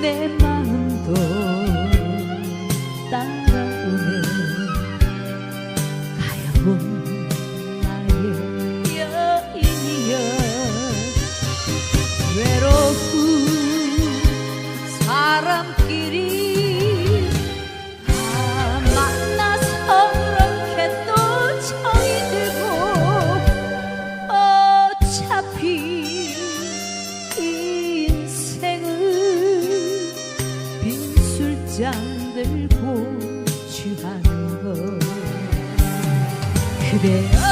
Then. 취하는 것 그대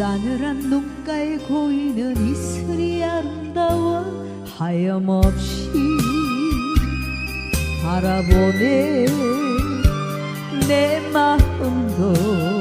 싸늘한 눈가에 고이는 이슬이 아름다워 하염없이 바라보네. 내 마음도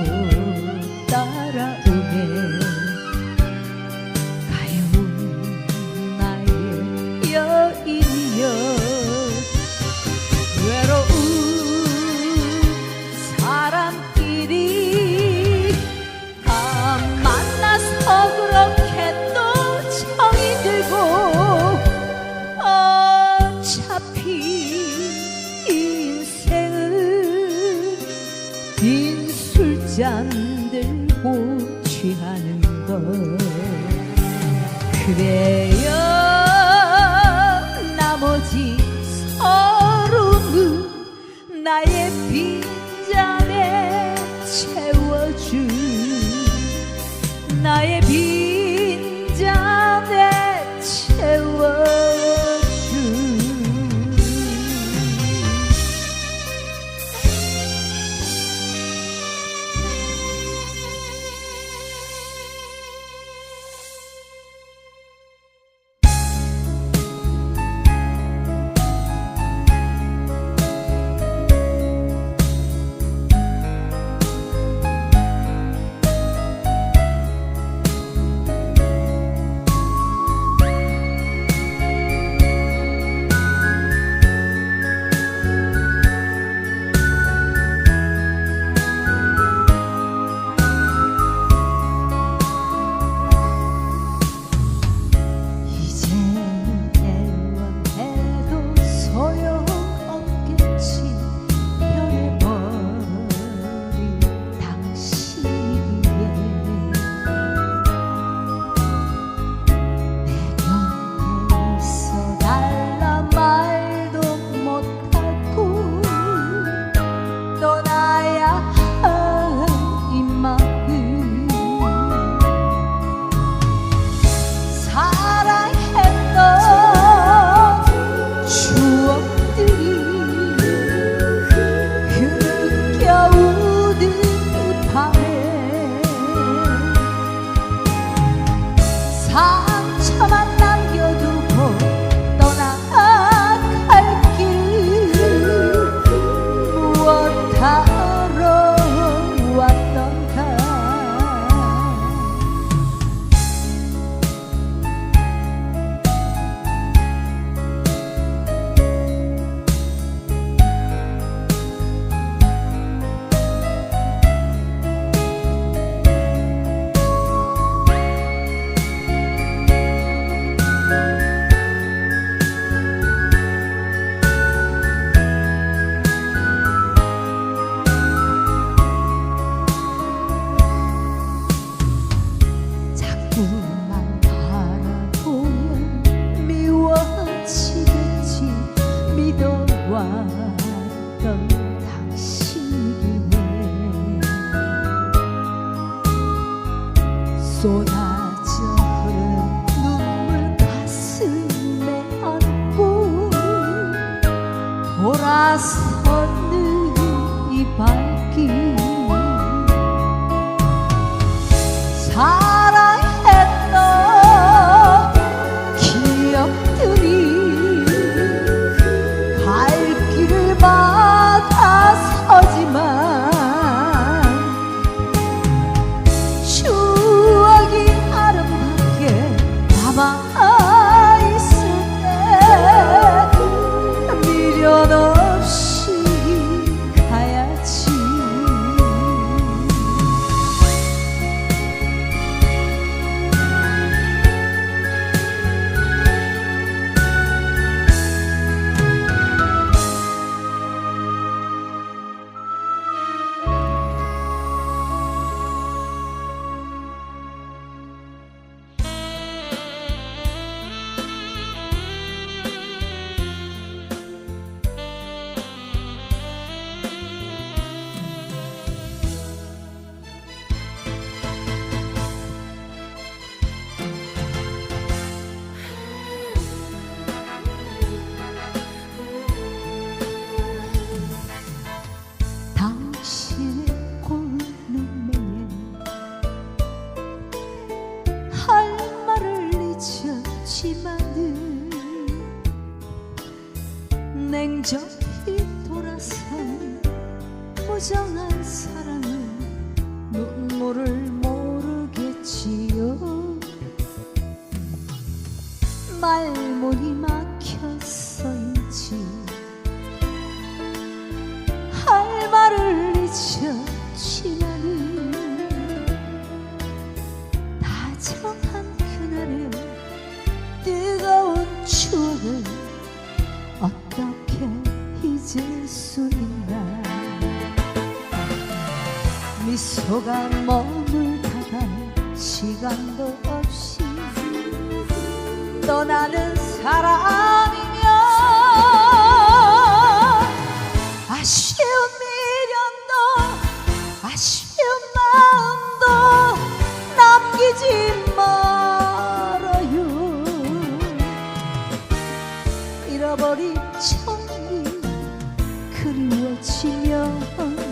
잠들고 취하는 것. 그래요. us 냉정히 돌아선 무정한 사랑은 눈물을 모르겠지요. 말 미소가 머물다가 시간도 없이 떠나는 사람이면 아쉬운 미련도 아쉬운 마음도 남기지 말아요. 잃어버린 정이 그리워지면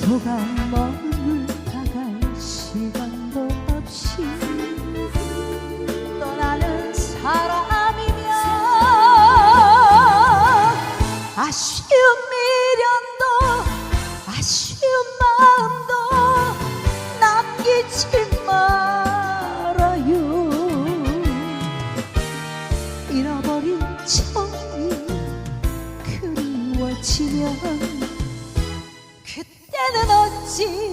소가 머물 다갈 시간도 없이 떠나는 사람이면 아쉬운 미련도 아쉬운 마음도 남기지 말아요. 잃어버린 정이 그리워지면 心。